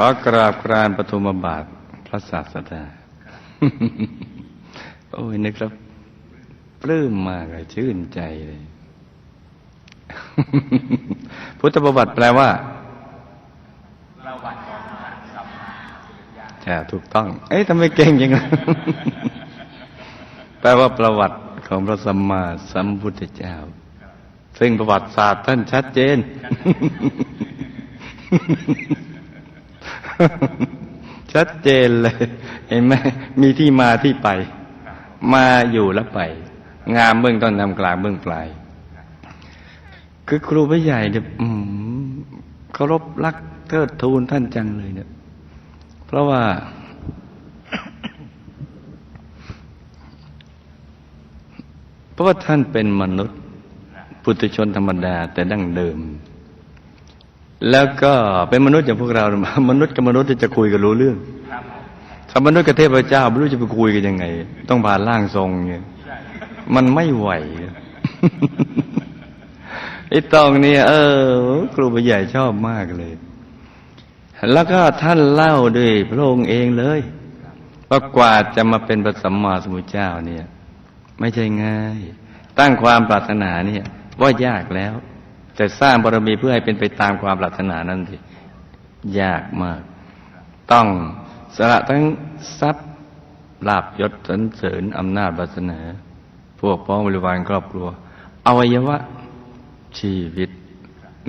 ขอกราบกรานปฐมบาทพระศาสดา โอ้ยนึกแล้วปลื้มมากเลยชื่นใจเลย พุทธประวัติแปลว่าใช่ถูกต้อง เอ๊ะทำไมเก่งจังแปลว่าประวัติของพระสัมมาสัมพุทธเจ้า ซึ่งประวัติศาสตร์ท่านชัดเจน ชัดเจนเลย เห็นไหมมีที่มาที่ไป มาอยู่แล้วไป งามเบื้องต้นนำกลางเบื้องปลาย คือครูพระใหญ่เนี่ยเคารพรักเทิดทูนท่านจังเลยเนี่ย เพราะว่า เพราะว่าท่านเป็นมนุษย์ ปุถุชนธรรมดาแต่ดั้งเดิม แล้วก็เป็นมนุษย์อย่างพวกเรา มนุษย์กับมนุษย์ที่จะคุยกันรู้เรื่องถ้ามนุษย์กับเทพเจ้าไม่รู้จะไปคุยกันยังไง ต้องผ่านร่างทรงเนี่ยมันไม่ไหวไอ้ตองเนี่ยเออ ครูผู้ใหญ่ชอบมากเลย แล้วก็ท่านเล่าด้วยพระองค์เองเลยว่ากว่าจะมาเป็นพระสัมมาสัมพุทธเจ้าเนี่ย ไม่ใช่ง่าย ตั้งความปรารถนาเนี่ย ว่ายากแล้ว แต่สร้างบารมีเพื่อให้เป็นไปตามความปรารถนานั้นสิยากมาก ต้องสละทั้งทรัพย์ลาบยศสรรเสริญอำนาจวาสนาพวกพ้องบริวารครอบครัว อวัยวะ ชีวิต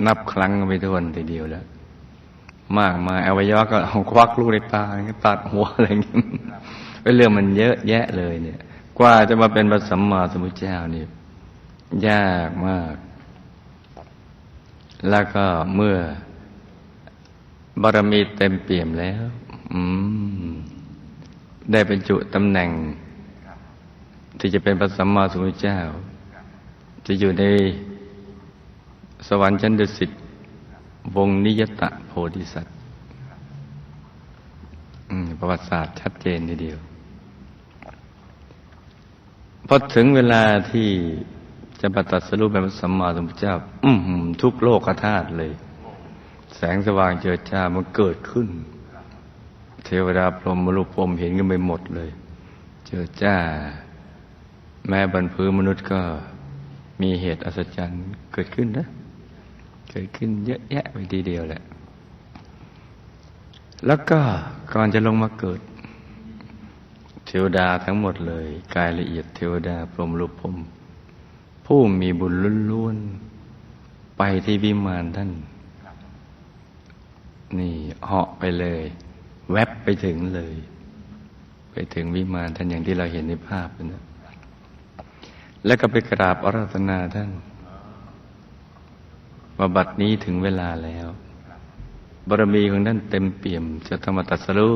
นับครั้งไม่ถ้วนทีเดียวแล้ว มากมายอวัยวะก็เอาควักลูกในตาตัดหัวอะไรอย่างนี้เป็นเรื่องมันเยอะแยะเลยเนี่ย กว่าจะมาเป็นพระสัมมาสัมพุทธเจ้านี่ยากมาก แล้วก็เมื่อบารมีเต็มเปี่ยมแล้วได้บรรจุตำแหน่ง ที่จะเป็นพระสัมมาสัมพุทธเจ้า จะอยู่ในสวรรค์ชั้นดุสิตวงนิยตะโพธิสัตว์ประวัติศาสตร์ชัดเจนทีเดียวพอถึงเวลาที่ จะปฏิสรุปเป็นพระสัมมาสัมพุทธเจ้าอือหือทุกโลกธาตุเลย แสงสว่างเจิดจ้ามันเกิดขึ้น เทวดาพรหมมรุพรหมเห็นกันไปหมดเลย เจิดจ้า แม้บรรพืมนุษย์ก็มีเหตุอัศจรรย์เกิดขึ้นนะ เกิดขึ้นเยอะแยะไปทีเดียวแหละ แล้วก็ก่อนจะลงมาเกิด เทวดาทั้งหมดเลย กายละเอียดเทวดาพรหมรูปพรหม ผู้มีบุญล้วนๆไปที่วิมานท่าน นี่เหาะไปเลย แวบไปถึงเลย ไปถึงวิมานท่านอย่างที่เราเห็นในภาพนะแล้วก็ไปกราบอาราธนาท่านว่าบัดนี้ถึงเวลาแล้วบารมีของท่านเต็มเปี่ยมจะธรรมตัสรู้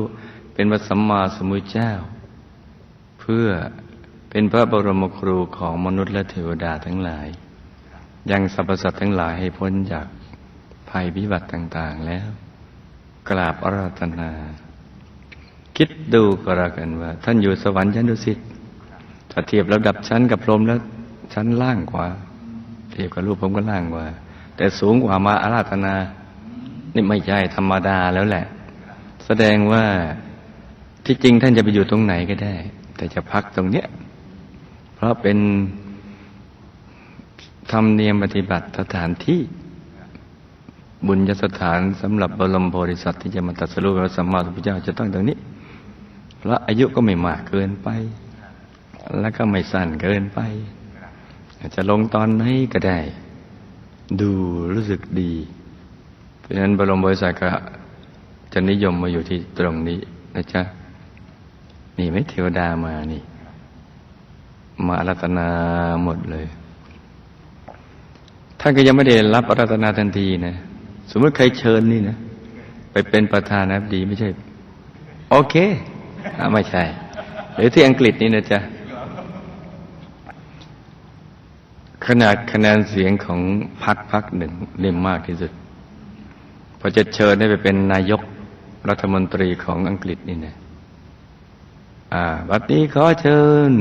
เป็นพระสัมมาสัมพุทธเจ้า เพื่อ เป็นพระบรมครูของมนุษย์และเทวดาทั้งหลาย ยังสรรพสัตว์ทั้งหลายให้พ้นจากภัยพิบัติต่างๆแล้ว กราบอาราธนา คิดดูก็แล้วกันว่า ท่านอยู่สวรรค์ชั้นดุสิตถ้าเทียบระดับชั้นกับพรหมแล้วชั้นล่างกว่า เทียบกับรูปผมก็ล่างกว่า แต่สูงกว่ามาอาราธนา นี่ไม่ใช่ธรรมดาแล้วแหละ แสดงว่าที่จริงท่านจะไปอยู่ตรงไหนก็ได้ แต่จะพักตรงเนี้ย ราะเป็นธรรมเนียมปฏิบัติสถานที่ บุญยสถานสำหรับบรมโพธิสัตว์ที่จะมาตรัสรู้พระสัมมาสัมพุทธเจ้าจะต้องตรงนี้พระอายุก็ไม่มากเกินไป แล้วก็ไม่สั้นเกินไปจะลงตอนไหนก็ได้ ดูรู้สึกดี เพราะฉะนั้นบรมบริษัทก็จะนิยมมาอยู่ที่ตรงนี้นะจ๊ะ นี่ไม่เทวดามานี่ มาอารัตนาหมดเลย ท่านก็ยังไม่ได้รับอารัตนาทันทีนะ สมมติใครเชิญนี่นะ ไปเป็นประธานาธิบดีไม่ใช่ โอเคอไม่ใช่ หรือที่อังกฤษนี่นะจ๊ะขนาดคะแนนเสียงของพรรคพรรคหนึ่งเล่มมากที่สุด พอจะเชิญให้ไปเป็นนายกรัฐมนตรีของอังกฤษนี่นะอ่าบัดนี้ขอเชิญ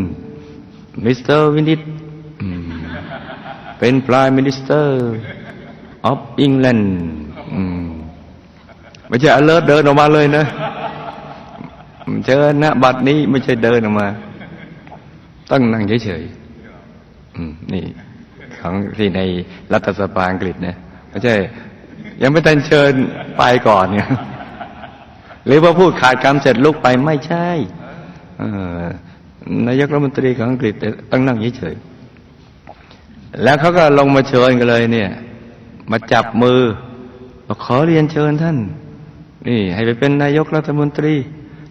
มิสเตอร์วินิตเป็น Prime Minister of England อืมไม่ใช่อเลิศเดินออกมาเลยนะเชิญนะบัดนี้ไม่ใช่เดินออกมาต้องนั่งเฉยๆนี่ ของที่ในรัฐสภาอังกฤษเนี่ยไม่ใช่ ยังไม่ทันเชิญไปก่อนเนี่ยหรือว่าพูดขาดคำเสร็จลุกไปไม่ใช่ เออ นายกรัฐมนตรีของอังกฤษต้องนั่งเฉยๆแล้วเขาก็ลงมาเชิญกันเลยเนี่ย มาจับมือบอกขอเรียนเชิญท่าน นี่ ให้ไปเป็นนายกรัฐมนตรี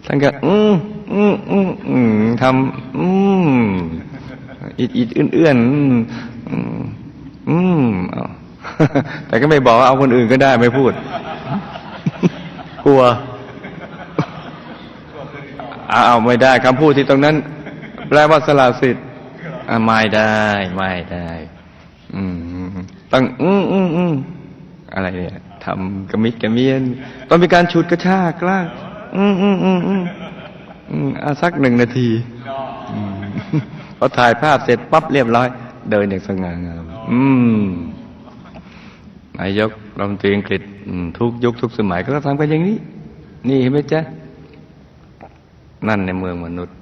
ท่านก็ อืมอืมอืมอืมทำอืมอิดอิดเอื้อนเอื้อนอืมอืมอืมแต่ก็ไม่บอกว่าเอาคนอื่นก็ได้ไม่พูด กลัวเอาไม่ได้คำพูดที่ตรงนั้น ลว่าสละสิทธิ์ไม่ได้ไม่ได้ อืมต้องอืมอืมอืมอะไรเนี่ยทำกระมิดกระเมียนต้องมีการฉุดกระชากลากอืมอืมอืมอืมอืมอะสักหนึ่งนาทีพอถ่ายภาพเสร็จปั๊บเรียบร้อย เดินอย่างสง่างาม อืมนายกรัฐมนตรีอังกฤษทุกยุคทุกสมัยก็ต้องทำกันอย่างนี้ นี่เห็นไหมจ๊ะ นั่นในเมืองมนุษย์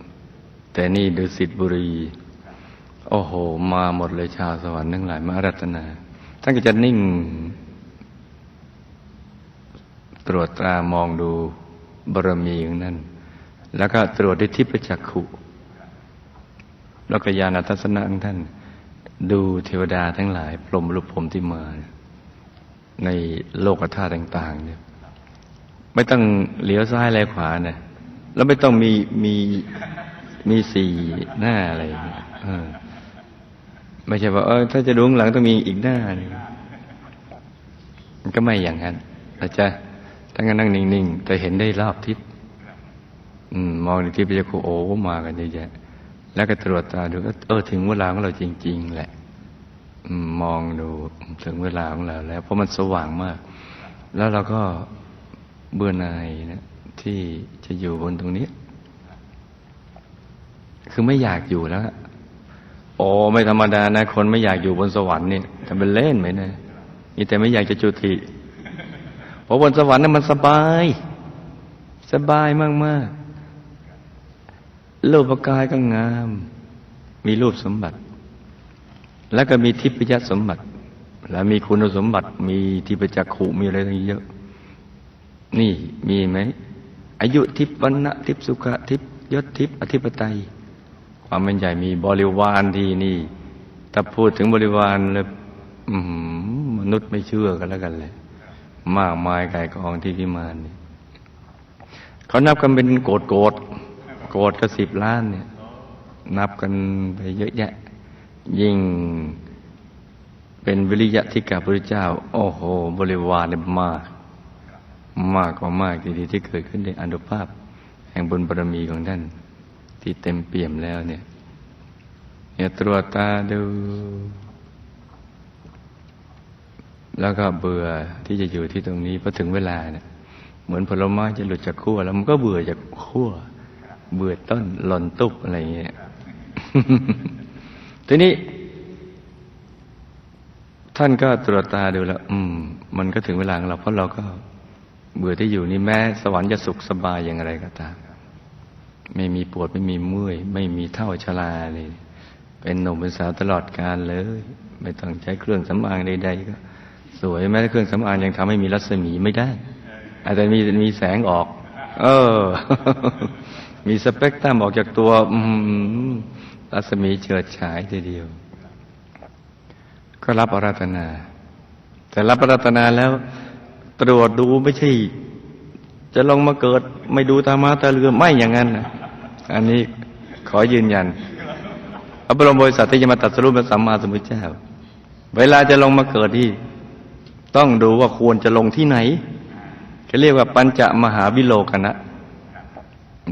แต่นี่ดุสิตบุรี โอ้โห มาหมดเลยชาวสวรรค์ทั้งหลายมารัตนา ท่านก็จะนิ่ง ตรวจตรามองดูบารมีของนั่น แล้วก็ตรวจด้วยทิพยจักขุแล้วก็ญาณทัศนะของท่าน ดูเทวดาทั้งหลายพรมรูปผมที่มา ในโลกธาตุต่าง ๆ เนี่ย ไม่ต้องเหลียวซ้ายแลขวาเนี่ยแล้วไม่ต้องมีมี มีสี่หน้าอะไรอย่างเงี้ยไม่ใช่ว่าเออถ้าจะดูงหลังต้องมีอีกหน้าหนึงมันก็ไม่อย่างนั้นอาจจะทั้งนั้นนั่งนิ่งๆแต่เห็นได้รอบทิศมองในที่พระเจ้าโอ้มากันเยอะแยะแล้วก็ตรวจตาดูก็เออถึงเวลาของเราจริง ๆ แหละมองดูถึงเวลาของเราแล้ว เพราะมันสว่างมาก แล้วเราก็เบื่อหน่ายนะที่จะอยู่บนตรงนี้ คือไม่อยากอยู่แล้ว โอ้ไม่ธรรมดานะ คนไม่อยากอยู่บนสวรรค์นี่ทำเป็นเล่นไหมนะนี่แต่ไม่อยากจะจุติเพราะบนสวรรค์นั้นมันสบาย สบายมากๆรูปกายก็งาม มีรูปสมบัติ แล้วก็มีทิพยสมบัติ แล้วมีคุณสมบัติ มีทิพจักขุมีอะไรต่างเยอะ นี่มีไหมอายุทิพวันนะทิพสุขะทิพยศทิพอธิปไตย ความเป็นใหญ่มีบริวารที่นี่ ถ้าพูดถึงบริวารแล้วมนุษย์ไม่เชื่อกันแล้วกันเลย มากมายไก่กองที่พิมานนี่เขานับกันเป็นโกดโกดโกดก็สิบล้านเนี่ย นับกันไปเยอะแยะ ยิ่งเป็นวิริยะที่กับพระเจ้า โอ้โห บริวารเนี่ยมาก มากกว่ามากทีเดียวที่เกิดขึ้นในอนุภาพ แห่งบุญบารมีของท่าน ที่เต็มเปี่ยมแล้วเนี่ยอย่าตรวจตาดู แล้วก็เบื่อที่จะอยู่ที่ตรงนี้พอถึงเวลาเนี่ยเหมือนผลไม้จะหลุดจากขั้วแล้วมันก็เบื่อจากขั้วเบื่อต้นหล่นตุบอะไรอย่างเงี้ยทีนี้ ท่านก็ตรวจตาดูแล้ว อืม มันก็ถึงเวลาของเราเพราะเราก็เบื่อที่อยู่นี่แม้สวรรค์จะสุขสบายอย่างไรก็ตาม ไม่มีปวดไม่มีเมื่อย ไม่มีเท่าชราเลย เป็นหนุ่มเป็นสาวตลอดกาลเลย ไม่ต้องใช้เครื่องสำอางใดๆก็ สวยแม้แต่เครื่องสำอางยังทำให้มีรัศมีไม่ได้ อาจจะมีมีแสงออก เออ มีสเปกตรัมออกจากตัวรัศมีเฉิดฉายทีเดียว ก็รับอาราธนา แต่รับอาราธนาแล้วตรวจดูไม่ใช่ จะลงมาเกิดไม่ดูตามาตาเรือไม่อย่างนั้นนะอันนี้ขอยืนยันพระบรมบริษัทที่จะมาตัดสรุปเป็นสัมมาสัมพุทธเจ้า เวลาจะลงมาเกิดที่ ต้องดูว่าควรจะลงที่ไหนเขาเรียกว่าปัญจมหาวิโลกนะ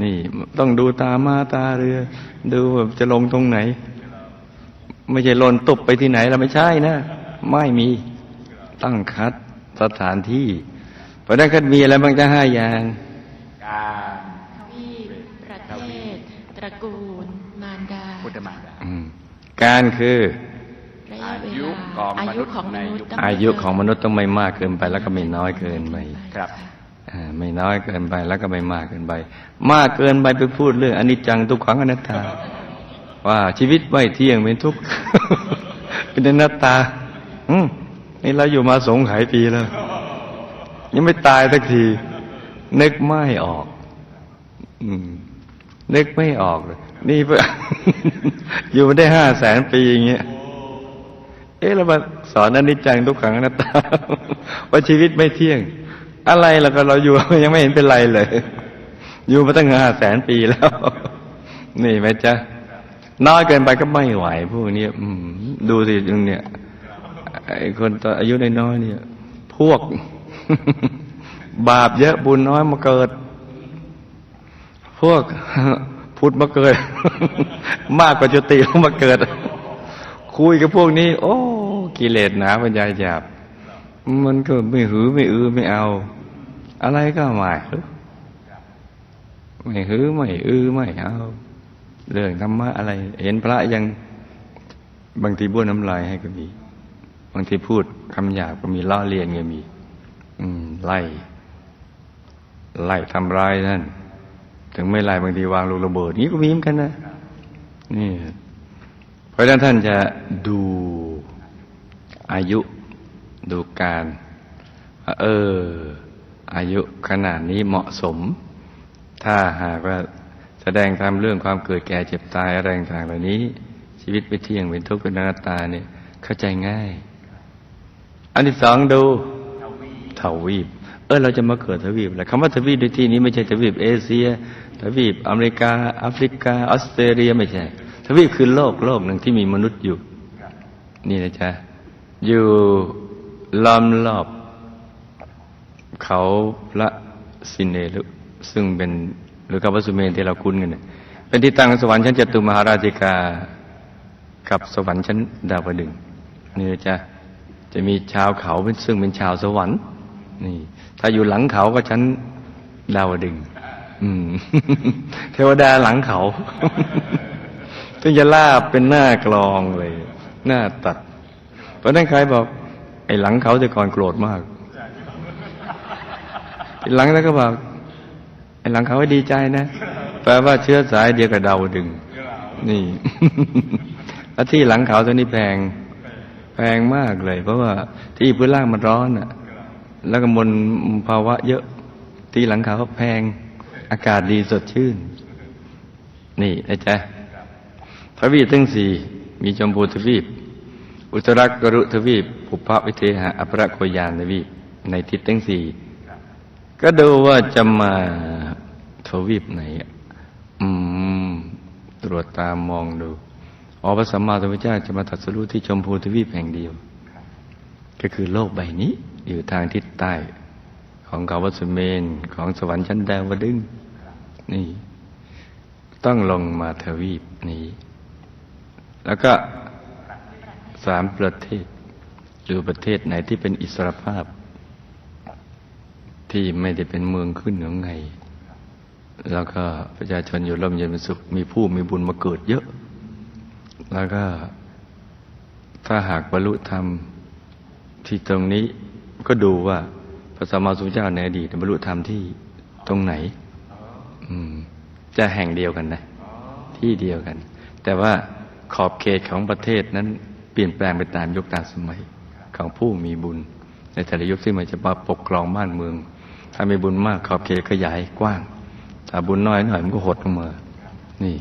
นี่ต้องดูตามาตาเรือ ดูว่าจะลงตรงไหน ไม่ใช่หล่นตบไปที่ไหนเราไม่ใช่นะ ไม่มีตั้งคัดสถานที่ ราะนั้นก็มีอะไรบ้างจะห้าอย่างการทวีปประเทศ ตระกูล มารดาพุทธมารดาอืมการคือระยะเวอายุลาของอามนุยุษย์ของมนุษย์ในยุคต้งอายุของมนุษย์ต้องไม่มากเกินไป แล้วก็ไม่น้อยเกินไปครับอ่าไม่น้อยเกินไปแล้วก็ไม่มากเกินไป มากเกินไปไปพูดเรื่องอนิจจังทุกขังอนัตตา ว่าชีวิตไม่เที่ยงเป็นทุกข์เป็นอนัตตา อืมนี่เราอยู่มาสงไขายปีแล้ว ยังไม่ตายสักที นึกไม่ออก อืม นึกไม่ออกเลย นี่เพื่ออยู่มาได้ห้าแสนปีอย่างเงี้ยเอ๊ะเรามาสอนอนิจจังทุกขังอนัตตาว่าชีวิตไม่เที่ยง อะไรล่ะก็เราอยู่ยังไม่เห็นเป็นไรเลย อยู่มาตั้งห้าแสนปีแล้ว นี่ไหมจ๊ะน้อยเกินไปก็ไม่ไหวพวกนี้ดูสิตรงเนี่ยไอ้คนตอนอายุน้อยๆเนี่ย พวก บาปเยอะบุญน้อยมาเกิด พวกพุทธมาเกิด มากกว่าจุติลงมาเกิด คุยกับพวกนี้ โอ้กิเลสหนาปัญญาหยาบ มันก็ไม่หือไม่อือไม่เอา อะไรก็ไม่ไม่หือไม่อือไม่เอาเรื่องธรรมะอะไร เห็นพระยังบางทีบ้วนน้ำลายให้ก็มี บางทีพูดคำหยาบก็มีล้อเลียนก็มีอืม ไล่ ไล่ทำร้ายท่าน ถึงไม่ไล่บางทีวางลูกระเบิดนี้ก็มีเหมือนกันนะนี่เพราะฉะนั้นท่านจะดูอายุดูการเออ อายุขนาดนี้เหมาะสม ถ้าหากว่าแสดงทำเรื่องความเกิดแก่เจ็บตายอะไรต่างๆเหล่านี้ ชีวิตไม่เที่ยงเป็นทุกข์เป็นอนัตตาเนี่ยเข้าใจง่าย อันที่สองดู ทวีป เออเราจะมาเกิดทวีปอะไรคำว่าทวีปในที่นี้ไม่ใช่ทวีปเอเชีย ทวีปอเมริกาแอฟริกาออสเตรเลียไม่ใช่ ทวีปคือโลกโลกหนึ่งที่มีมนุษย์อยู่ นี่นะจ๊ะอยู่ล้อมรอบ เขาพระสินเนรุซึ่งเป็นหรือกับวัสุเมนที่เราคุ้นกันเนี่ยเป็นที่ตั้งสวรรค์ชั้นจตุมหาราชิกา กับสวรรค์ชั้นดาวดึงนี่นะจ๊ะจะมีชาวเขาเป็นซึ่งเป็นชาวสวรรค์ นี่ ถ้าอยู่หลังเขาก็ชั้นดาวดึง อืม เทวดาหลังเขาถึงจะลาบเป็นหน้ากลองเลย หน้าตัด เพราะนั้นใครบอก ไอ้หลังเขาแต่ก่อนโกรธมากหลังแล้วก็บอกไอ้หลังเขาดีใจนะแปลว่าเชื้อสายเดียวกับดาวดึง นี่แล้วที่หลังเขาตัวนี้แพง แพงมากเลย เพราะว่าที่พื้นล่างมันร้อนอะ แล้วก็มลภาวะเยอะที่หลังเขาแพง อากาศดีสดชื่น นี่นะจ๊ะทวีปทั้งสี่มีชมพูทวีป อุตรกรุทวีปปุพวิเทหะอัปรโคยานทวีป ในทิศทั้งสี่ก็ดูว่าจะมาทวีปไหนอืม ตรวจตามมองดูอ๋อพระสัมมาสัมพุทธเจ้าจะมาตรัสรู้ที่ชมพูทวีปแห่งเดียว ก็คือโลกใบนี้ อยู่ทางทิศใต้ ของเขาวัสุเมนของสวรรค์ชั้นดาวดึงนี่ ต้องลงมาทวีปนี้ แล้วก็สามประเทศหรือประเทศไหนที่เป็นอิสรภาพ ที่ไม่ได้เป็นเมืองขึ้นหรือไง แล้วก็ประชาชนอยู่ร่มเย็นเป็นสุข มีผู้มีบุญมาเกิดเยอะ แล้วก็ถ้าหากบรรลุธรรมที่ตรงนี้ ก็ดูว่าพระสัมมาสัมพุทธเจ้าในอดีตบรรลุธรรมที่ตรงไหน อืม จะแห่งเดียวกันนะ ที่เดียวกัน แต่ว่าขอบเขตของประเทศนั้น เปลี่ยนแปลงไปตามยุคตามสมัยของผู้มีบุญ ในแต่ละยุคที่มันจะมาปกครองบ้านเมือง ถ้ามีบุญมาก ขอบเขตขยายกว้าง ถ้าบุญน้อยหน่อยมันก็หดลงมานี่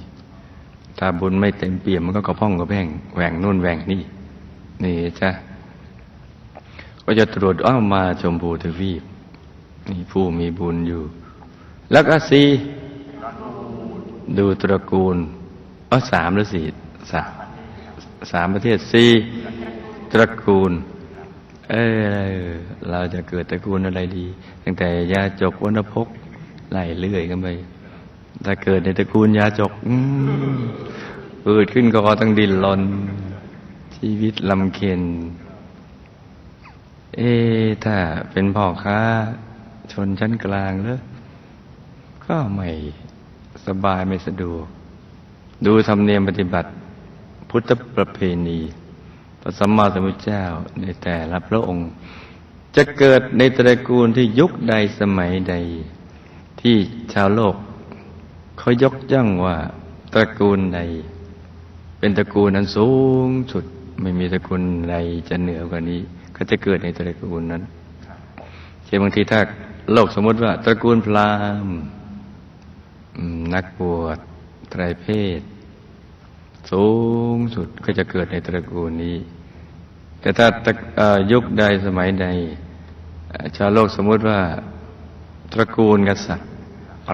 ถ้าบุญไม่เต็มเปี่ยมมันก็กระพ้องกระแพงแหว่งนู่นแหว่งนี่ นี่จ้ะ ก็จะตรวจอ้าวมาชมพูทวีปนี่ผู้มีบุญอยู่ แล้วก็สี่ดูตระกูลเออสามหรือสี่สามสามประเทศสี่ตระกูล เออเราจะเกิดตระกูลอะไรดี ตั้งแต่ยาจกวนพกไล่เรื่อยกันไปถ้าเกิดในตระกูลยาจกอืมเกิดขึ้นก็ต้องดินรนชีวิตลำเค็น เอถ้าเป็นพ่อค้า ชนชั้นกลางแล้วก็ไม่สบายไม่สะดวก ดูธรรมเนียมปฏิบัติ พุทธประเพณีพระสัมมาสัมพุทธเจ้าในแต่ละพระองค์ จะเกิดในตระกูลที่ยุคใดสมัยใด ที่ชาวโลกเขายกย่องว่าตระกูลใด เป็นตระกูลนั้นสูงสุดไม่มีตระกูลใดจะเหนือกว่านี้ ก็จะเกิดในตระกูลนั้นเช่นบางทีถ้าโลกสมมติว่า ตระกูลพราหมณ์นักบวชไตรเพศ สูงสุดก็จะเกิดในตระกูลนี้ แต่ถ้ายุคใดสมัยใด ชาวโลกสมมติว่า ตระกูลกษัตริย์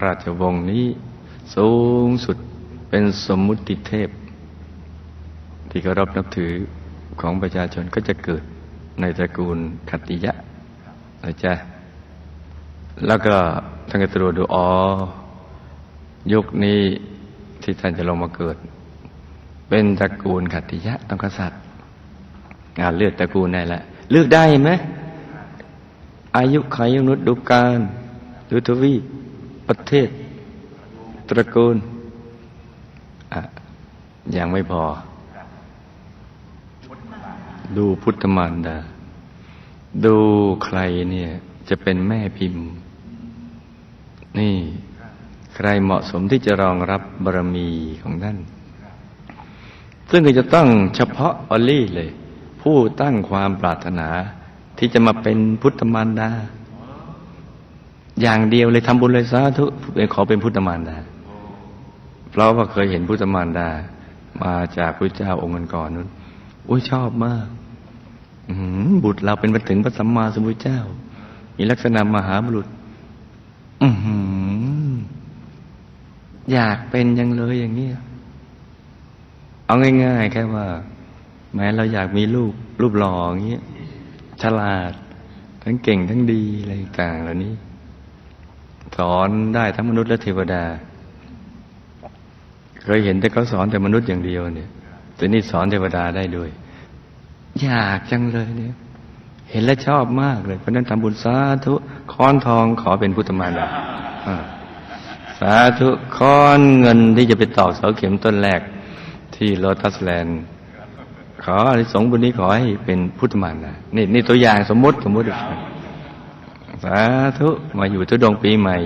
ราชวงศ์นี้ สูงสุดเป็นสมมุติเทพ ที่เคารพนับถือของประชาชนก็จะเกิด ในตระกูลขัตติยะนะจ๊ะแล้วก็ท่านก็ตรวจดูอ๋อยุคนี้ที่ท่านจะลงมาเกิด เป็นตระกูลขัตติยะต้องกษัตริย์งานเลือกตระกูลได้ละเลือกได้ไหมอายุขัยมนุษย์ดูการดูทวีปประเทศ ตระกูลอะยังไม่พอ ดูพุทธมารดา ดูใครเนี่ย จะเป็นแม่พิมพ์ นี่ ใครเหมาะสมที่จะรองรับบารมีของท่าน ซึ่งก็จะต้องเฉพาะออลลี่เลย ผู้ตั้งความปรารถนาที่จะมาเป็นพุทธมารดา อย่างเดียวเลยทำบุญเลยสาธุขอเป็นพุทธมารดา เพราะว่าเคยเห็นพุทธมารดา มาจากพระเจ้าองค์ก่อนนู้นอุ้ยชอบมาก บุตรเราเป็นมาถึงพระสัมมาสัมพุทธเจ้า มีลักษณะมหาบุรุษอยากเป็นยังเลยอย่างเงี้ยเอาง่าย ๆ แค่ว่า แม้เราอยากมีลูกรูปหล่ออย่างเงี้ยฉลาด ทั้งเก่งทั้งดีอะไรต่างเหล่านี้ สอนได้ทั้งมนุษย์และเทวดา เคยเห็นแต่เขาสอนแต่มนุษย์อย่างเดียวเนี่ยแต่นี่สอนเทวดาได้ด้วย อยากจังเลยเนี่ย เห็นแล้วชอบมากเลยเพราะนั้นทำบุญสาธุค้อนทองขอเป็นพุทธมารดาสาธุค้อนเงินที่จะไปตอกเสาเข็มต้นแรก ที่โลตัสแลนด์ขออนิสงบุญนี้ขอให้เป็นพุทธมารดานี่นี่ตัวอย่างสมมติสมมติสาธุมาอยู่ทุดงปีใหม่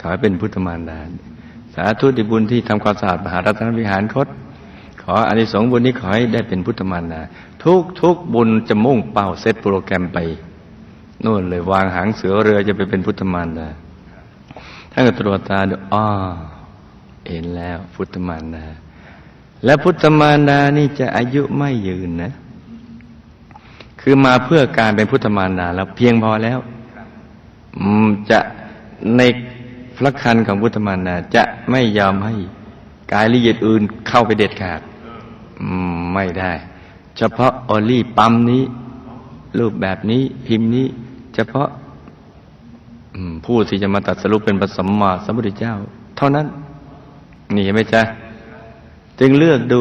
ขอให้เป็นพุทธมารดาสาธุที่บุญที่ทำความสะอาดมหารัตนวิหารคต ออานิสงส์บุญนี้ขอให้ได้เป็นพุทธมารดาทุกทุกบุญจะมุ่งเป้าเซตโปรแกรมไปนู่นเลยวางหางเสือเรือจะไปเป็นพุทธมารดาท่านก็ตรวจตาดูอ้อเห็นแล้วพุทธมารดาและพุทธมารดานี่จะอายุไม่ยืนนะ คือมาเพื่อการเป็นพุทธมารดาแล้วเพียงพอแล้วจะในพระคันของพุทธมารดาจะไม่ยอมให้กายละเอียดอื่นเข้าไปเด็ดขาด ไม่ได้ เฉพาะออลี่ปั๊มนี้ รูปแบบนี้พิมพ์นี้ เฉพาะผู้ที่จะมาตัดสรุปเป็นปสัมมาสัมพุทธเจ้า เท่านั้น นี่เห็นไหมจ๊ะจึงเลือกดู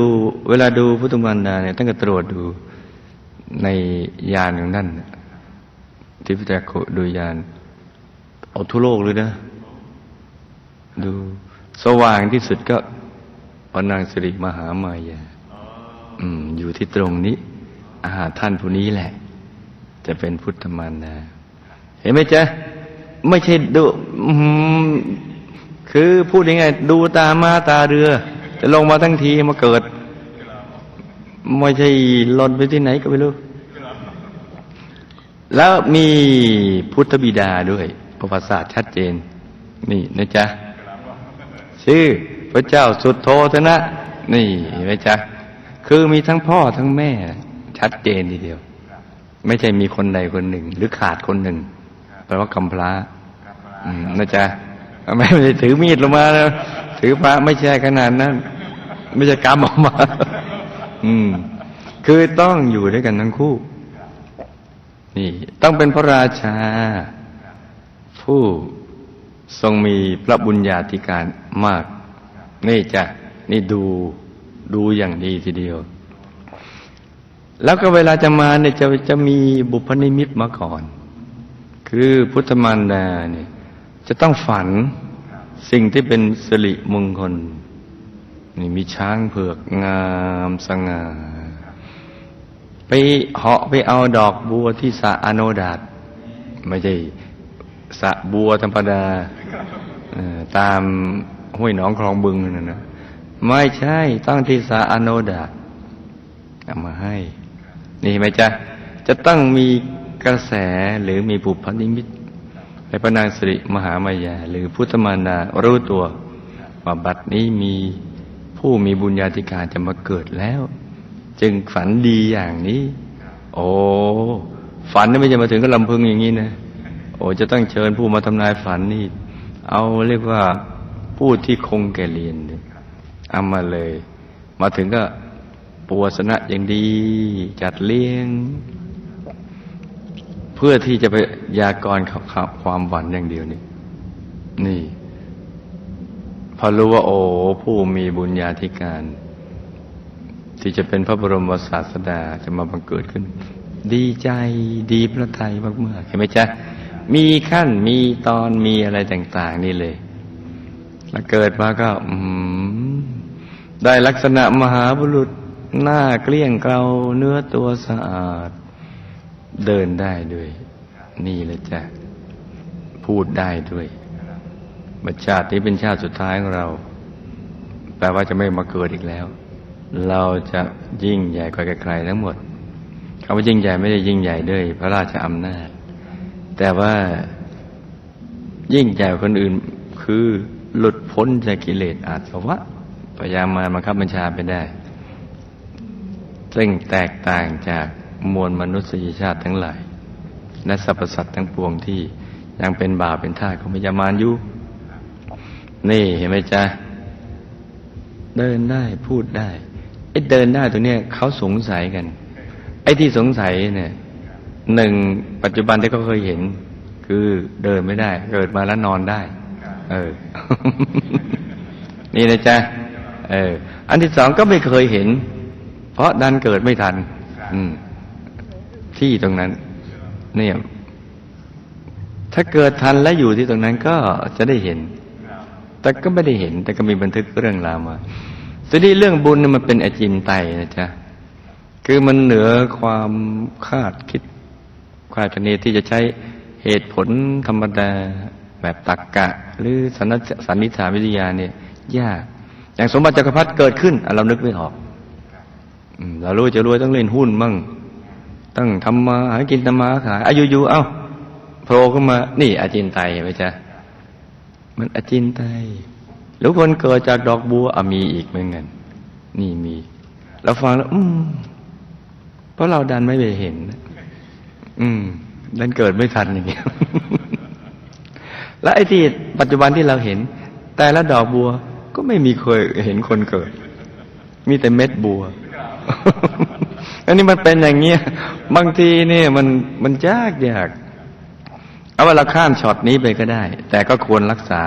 เวลาดูพุทธมารดาเนี่ยตั้งแต่ตรวจดูในยานของท่านน่ะที่พระเจ้าโคดูยานเอาทั่วโลกเลยนะ ดูสว่างที่สุดก็พระนางสิริมหามายา อยู่ที่ตรงนี้ อาหารท่านผู้นี้แหละ จะเป็นพุทธมารดาเห็นไหมจ๊ะ ไม่ใช่ดูคือพูดยังไง ดูตามาตาเรือ จะลงมาทั้งทีมาเกิด ไม่ใช่หล่นไปที่ไหนก็ไม่รู้ แล้วมีพุทธบิดาด้วย ประวัติศาสตร์ชัดเจน นี่นะจ๊ะ ชื่อพระเจ้าสุดโทธนะ นี่นไหมจ๊ะ คือมีทั้งพ่อทั้งแม่ ชัดเจนทีเดียว ไม่ใช่มีคนใดคนหนึ่ง หรือขาดคนหนึ่งแปลว่ากำพร้าอืมนะจ๊ะไม่ไม่ได้ถือมีดลงมาถือพระไม่ใช่ขนาดนั้น ไม่ใช่กรรมออกมา อืม คือต้องอยู่ด้วยกันทั้งคู่ นี่ ต้องเป็นพระราชา ผู้ทรงมีพระบุญญาธิการมาก นี่จ้ะนี่ดู ดูอย่างดีทีเดียว แล้วก็เวลาจะมาเนี่ยจะจะมีบุพนิมิตมาก่อน คือพุทธมารดาเนี่ยจะต้องฝันสิ่งที่เป็นสิริมงคลนี่มีช้างเผือกงามสง่าไปเหาะไปเอาดอกบัวที่สะอโนดาตไม่ใช่สะบัวธรรมดาตามห้วยหนองคลองบึงนั่นนะ ไม่ใช่ต้องที่สระอโนดาเอามาให้ นี่ไหมจ๊ะ จะต้องมีกระแสหรือมีบุพนิมิตให้พระนางสิริมหามายา หรือพุทธมารดารู้ตัวว่าบัดนี้มีผู้มีบุญญาธิการจะมาเกิดแล้ว จึงฝันดีอย่างนี้ โอ้ฝันนี่ไม่จะมาถึงก็ลำพึงอย่างนี้นะโอ้จะต้องเชิญผู้มาทำนายฝันนี่ เอาเรียกว่าผู้ที่คงแก่เรียนเนี่ย เอามาเลย มาถึงก็ปวสนะอย่างดี จัดเลี้ยง เพื่อที่จะไปยากรณ์ขับความหวันอย่างเดียวนี่นี่ พอรู้ว่าโอ้ผู้มีบุญญาธิการ ที่จะเป็นพระบรมศาสดาจะมาบังเกิดขึ้น ดีใจดีพระทัยมากๆเห็นไหมจ๊ะมีขั้นมีตอนมีอะไรต่าง ๆ นี่เลย แล้วเกิดมาก็ อืม ได้ลักษณะมหาบุรุษหน้าเกลี้ยงเกลาเนื้อตัวสะอาด เดินได้ด้วย นี่แหละจ้ะ พูดได้ด้วยบัชาตินี้เป็นชาติสุดท้ายของเรา แปลว่าจะไม่มาเกิดอีกแล้ว เราจะยิ่งใหญ่กว่าใครทั้งหมดคำว่ายิ่งใหญ่ไม่ได้ยิ่งใหญ่ด้วย พระราชอำนาจ แต่ว่ายิ่งใหญ่กว่าคนอื่นคือหลุดพ้นจากกิเลสอาสวะ พยายามมาบังคับบัญชาไปได้ ซึ่งแตกต่างจากมวลมนุษยชาติทั้งหลาย และสรรพสัตว์ทั้งปวงที่ยังเป็นบาปเป็นท่าของพยามารอยู่ นี่เห็นไหมจ๊ะ เดินได้พูดได้ไอ้เดินได้ตรงเนี้ยเขาสงสัยกัน ไอ้ที่สงสัยเนี่ยหนึ่งปัจจุบันที่เขาเคยเห็น คือเดินไม่ได้ เกิดมาแล้วนอนได้ เออ นี่นะจ๊ะ เออ อันที่สองก็ไม่เคยเห็น เพราะดันเกิดไม่ทัน อืม ที่ตรงนั้น เนี่ย ถ้าเกิดทันและอยู่ที่ตรงนั้นก็จะได้เห็น แต่ก็ไม่ได้เห็น แต่ก็มีบันทึกเรื่องราวมาทีนี้เรื่องบุญเนี่ยมันเป็นอจินไตยนะจ๊ะคือมันเหนือความคาดคิดคาดคะเนที่จะใช้เหตุผลธรรมดาแบบตักกะ หรือสันนิษสันนิษฐานวิทยาเนี่ย ยาก อย่างสมบัติจักรพรรดิเกิดขึ้นเรานึกไม่ออกเรารู้จะรวยต้องเล่นหุ้นมั่งต้องทำมาหากินทำมาขายอายุอยู่เอ้าโผล่ขึ้นมา นี่อาจินไตไหมจ๊ะมันอาจินไตหรือคนเกิดจากดอกบัวอมีอีกเหมือนกันนี่มีเราฟังแล้ว อืมเพราะเราดันไม่ไปเห็น อืม ดันเกิดไม่ทันอย่างเงี้ยแล้วไอ้ที่ปัจจุบันที่เราเห็น แต่ละดอกบัว ก็ไม่มีเคยเห็นคนเกิด มีแต่เม็ดบัว อันนี้มันเป็นอย่างเงี้ย บางทีเนี่ยมันมันยากยาก เอาว่าเราข้ามช็อตนี้ไปก็ได้ แต่ก็ควรรักษา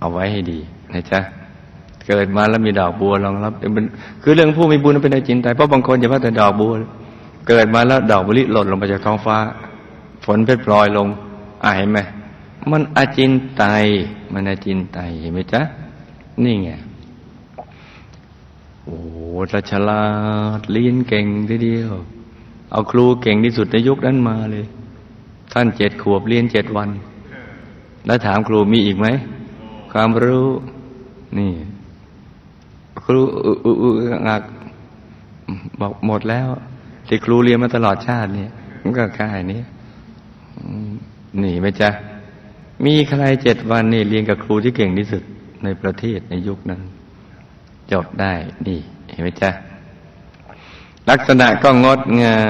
เอาไว้ให้ดีนะจ๊ะเกิดมาแล้วมีดอกบัวรองรับเป็นคือเรื่องผู้มีบุญเป็นอาจินไตยเพราะบางคนจะว่าแต่ดอกบัว เกิดมาแล้วดอกบุลิหล่นลงมาจากท้องฟ้า ฝนเพชรพลอยลงอ่าเห็นไหม มันอาจินไต มันอาจินไตเห็นไหมจ๊ะ นี่ไง โอ้ราชลาดเรียนเก่งทีเดียว เอาครูเก่งที่สุดในยุคนั้นมาเลย ท่านเจ็ดขวบเรียนเจ็ดวัน แล้วถามครูมีอีกไหม ความรู้ นี่ ครูอึอึอึงักบอกหมดแล้ว ที่ครูเรียนมาตลอดชาติเนี่ยมันก็แค่นี้นี่ไหมจ๊ะ มีใครเจ็ดวันนี่เรียนกับครูที่เก่งที่สุดในประเทศในยุคนั้น จบได้นี่เห็นไหมจ๊ะ ลักษณะก็งดงา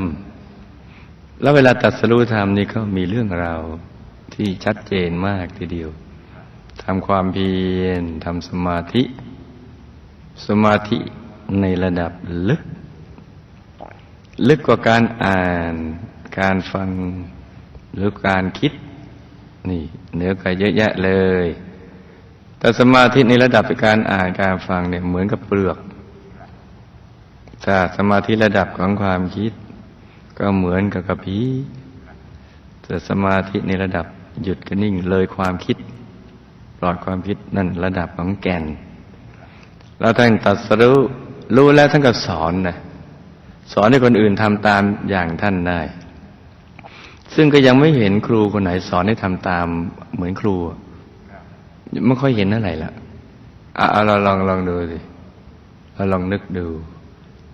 ม แล้วเวลาตัดสรู้ธรรมนี่ก็มีเรื่องราวที่ชัดเจนมากทีเดียวทำความเพียรทำสมาธิ สมาธิในระดับลึก ลึกกว่าการอ่าน การฟังหรือการคิด นี่เหนือกว่าเยอะแยะเลย แต่สมาธิในระดับการอ่านการฟังเนี่ยเหมือนกับเปลือก ถ้าสมาธิระดับของความคิด ก็เหมือนกับกระพี้แต่สมาธิในระดับหยุดก็นิ่งเลยความคิดปลอดความคิดนั่นระดับของแก่น แล้วท่านตัดสรู้รู้แล้วท่านก็สอนนะสอนให้คนอื่นทำตามอย่างท่านได้ ซึ่งก็ยังไม่เห็นครูคนไหนสอนให้ทำตามเหมือนครูไม่ค่อยเห็นเท่าไรละอะเอาเราลองลองดูสิเราลองนึกดู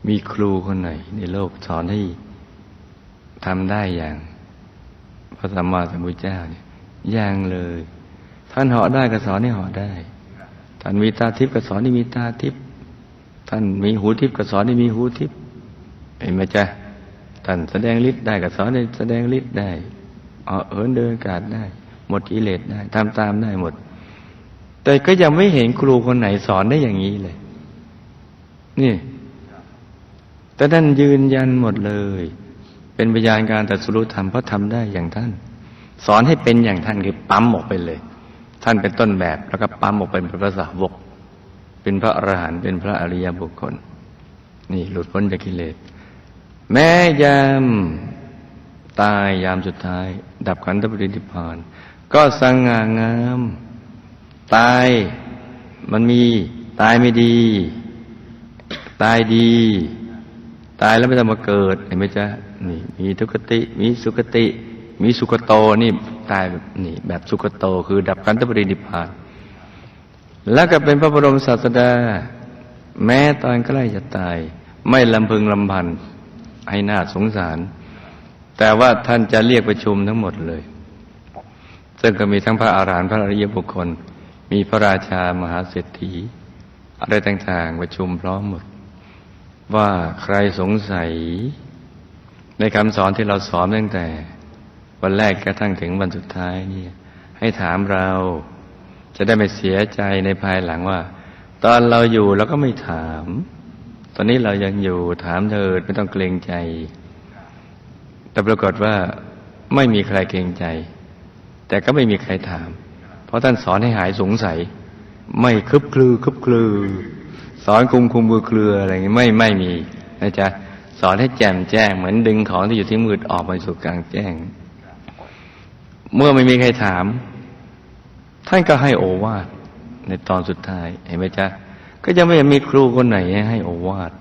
มีครูคนไหน ในโลกสอนให้ทำได้อย่าง พระสัมมาสัมพุทธเจ้าเนี่ยยังเลย ท่านเหาะได้ก็สอนให้เหาะได้ ท่านมีตาทิพย์ก็สอนให้มีตาทิพย์ท่านมีหูทิพย์ก็สอนให้มีหูทิพย์เห็นไหมจ๊ะ ท่านแสดงฤทธิ์ได้ก็สอนให้แสดงฤทธิ์ได้เออเหินเดินอากาศได้ หมดกิเลสได้ทำตามได้หมด แต่ก็ยังไม่เห็นครูคนไหนสอนได้อย่างนี้เลย นี่ แต่ท่านยืนยันหมดเลย เป็นพยานการตรัดสรุธรรมเพราะทำได้อย่างท่าน สอนให้เป็นอย่างท่านคือปั๊มออกไปเลย ท่านเป็นต้นแบบแล้วก็ปั๊มออกไปเป็นพระสาวก เป็นพระอรหันต์เป็นพระอริยบุคคล นี่หลุดพ้นจากกิเลส แม้ยามตายยามสุดท้าย ดับขันธปรินิพพานก็สง่างาม ตายมันมีตายไม่ดี ตายดี ตายแล้วไม่ต้องมาเกิดเห็นไหมจ๊ะนี่มีทุกขติ มีสุขติ มีสุขโตนี่ตายแบบนี่แบบสุขโต คือดับขันธปรินิพพาน แล้วก็เป็นพระบรมศาสดา แม้ตอนใกล้จะตาย ไม่ลำพึงลำพัน ให้น่าสงสาร แต่ว่าท่านจะเรียกประชุมทั้งหมดเลย ซึ่งก็มีทั้งพระอารหันต์พระอริยบุคคล มีพระราชามหาเศรษฐีอะไรต่างๆประชุมพร้อมหมด ว่าใครสงสัย ในคำสอนที่เราสอนตั้งแต่ วันแรกกระทั่งถึงวันสุดท้ายนี่ให้ถามเราจะได้ไม่เสียใจในภายหลังว่า ตอนเราอยู่เราก็ไม่ถาม ตอนนี้เรายังอยู่ถามเถิดไม่ต้องเกรงใจ แต่ปรากฏว่าไม่มีใครเกรงใจ แต่ก็ไม่มีใครถาม เพราะท่านสอนให้หายสงสัย ไม่คึบคลือคึบคลือ สอนคุมคุมบือเคลืออะไรอย่างนี้ไม่ไม่มีนะจ๊ะสอนให้แจ่มแจ้งเหมือนดึงของที่อยู่ที่มืดออกมาสู่กลางแจ้ง เมื่อไม่มีใครถาม ท่านก็ให้โอวาทในตอนสุดท้ายเห็นไหมจ๊ะ ก็ยังไม่เห็นมีครูคนไหนให้โอวาท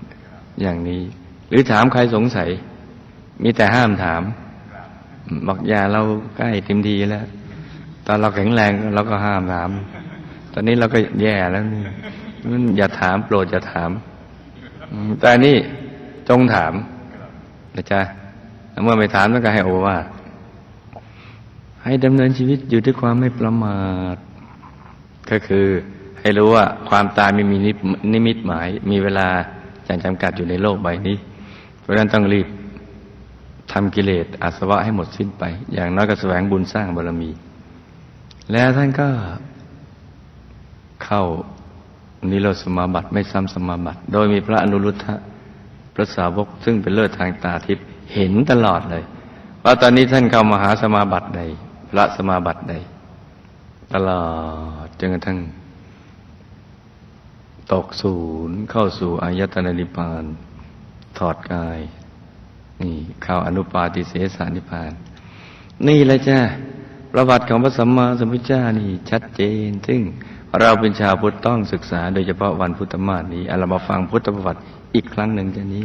อย่างนี้ หรือถามใครสงสัย มีแต่ห้ามถามบอกอย่าเราใกล้เต็มทีแล้ว ตอนเราแข็งแรงเราก็ห้ามถาม ตอนนี้เราก็แย่แล้วนี่มันอย่าถามโปรดอย่าถาม แต่นี่จงถามนะจ๊ะแล้วเมื่อไม่ถามต้องก็ให้โอวาทให้ดำเนินชีวิตอยู่ด้วยความไม่ประมาทก็คือ ให้รู้ว่าความตายไม่มีนิมิตหมาย มีเวลาอย่างจำกัดอยู่ในโลกใบนี้ เพราะฉะนั้นต้องรีบทำกิเลสอาสวะให้หมดสิ้นไป อย่างน้อยก็แสวงบุญสร้างบารมี แล้วท่านก็เข้านิโรธสมาบัติไม่ซ้ำสมาบัติ โดยมีพระอนุรุทธะพระสาวกซึ่งเป็นเลิศทางตาทิพย์เห็นตลอดเลย ว่าตอนนี้ท่านเข้ามาหาสมาบัติใด พระสมาบัติใด ตลอดจนกระทั่ง ตกศูนย์เข้าสู่อายตนะนิพพาน ถอดกาย นี่เข้าอนุปาติเสสานิพพาน นี่แหละจ้าประวัติของพระสัมมาสัมพุทธเจ้านี่ชัดเจน ซึ่งเราเป็นชาวพุทธต้องศึกษา โดยเฉพาะวันพุทธมาสนี้เรามาฟังพุทธประวัติอีกครั้งหนึ่งจะนี้